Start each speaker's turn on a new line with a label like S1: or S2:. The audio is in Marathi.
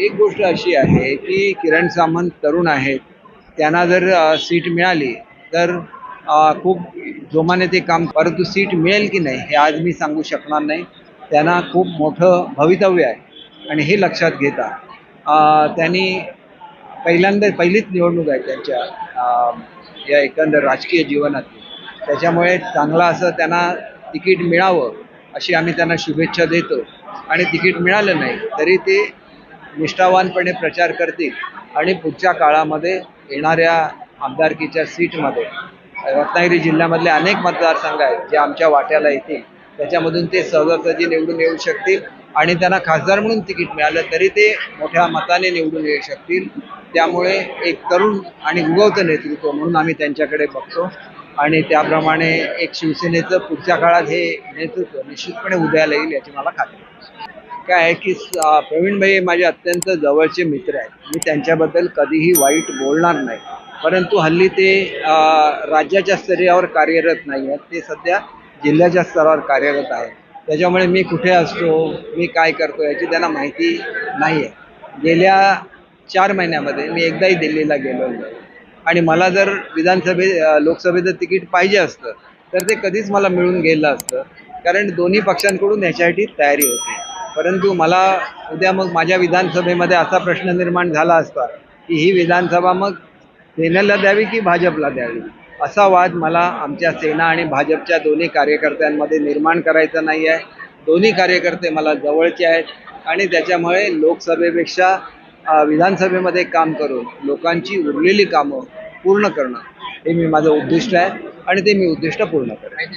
S1: एक गोष्ट अशी आहे की किरण सामंत तरुण आहेत त्यांना जर सीट मिळाली तर खूप जोमाने ते काम परंतु सीट मिळेल की नाही हे आज मी सांगू शकणार नाही. त्यांना खूप मोठं भवितव्य आहे आणि हे लक्षात घेता. त्यांनी पहिल्यांदा पहिलीच निवडणूक आहे त्यांच्या अ, या एकंदर राजकीय जीवनातली. त्याच्यामुळे चांगलं असं त्यांना तिकीट मिळावं अशी आम्ही त्यांना शुभेच्छा देतो. आणि तिकीट मिळालं नाही तरी ते निष्ठावानपणे प्रचार करतील आणि पुढच्या काळामध्ये येणाऱ्या आमदारकीच्या सीटमध्ये रत्नागिरी जिल्ह्यामधले अनेक मतदारसंघ आहेत जे आमच्या वाट्याला येतील त्याच्यामधून ते सहजासहजी निवडून येऊ शकतील आणि त्यांना खासदार म्हणून तिकीट मिळालं तरी ते मोठ्या मताने निवडून येऊ शकतील त्यामुळे एक तरुण आणि उगवतं नेतृत्व म्हणून आम्ही त्यांच्याकडे बघतो आणि त्याप्रमाणे एक शिवसेनेचं पुढच्या काळात हे नेतृत्व निश्चितपणे उदयाला येईल याची मला खात्री आहे. काय आहे की अं, प्रवीण भाई हे माझे अत्यंत जवळचे मित्र आहेत. मी त्यांच्याबद्दल कधीही वाईट बोलणार नाही. परंतु हल्ली ते राज्याच्या स्तरावर कार्यरत नाही आहेत. ते सध्या जिल्ह्याच्या स्तरावर कार्यरत आहेत. त्याच्यामुळे मी कुठे असतो मी काय करतो याची त्यांना माहिती नाही आहे. गेल्या चार महिन्यामध्ये मी एकदाही दिल्लीला गेलो नाही. आणि मला जर विधानसभे लोकसभेचं तिकीट पाहिजे असतं तर ते कधीच मला मिळून गेलं असतं. कारण दोन्ही पक्षांकडून याच्यासाठी तयारी होती. परंतु मला उद्या मग माझ्या विधानसभेमध्ये असा प्रश्न निर्माण झाला असता की ही विधानसभा मग सेनेला द्यावी की भाजपला द्यावी? असा वाद मला आमच्या सेना आणि भाजपच्या दोन्ही कार्यकर्त्यांमध्ये निर्माण करायचा नाही आहे दोन्ही कार्यकर्ते मला जवळचे आहेत आणि त्याच्यामुळे लोकसभेपेक्षा विधानसभेमध्ये काम करून लोकांची उरलेली कामं पूर्ण करणं हे मी माझं उद्दिष्ट आहे आणि ते मी उद्दिष्ट पूर्ण करेन.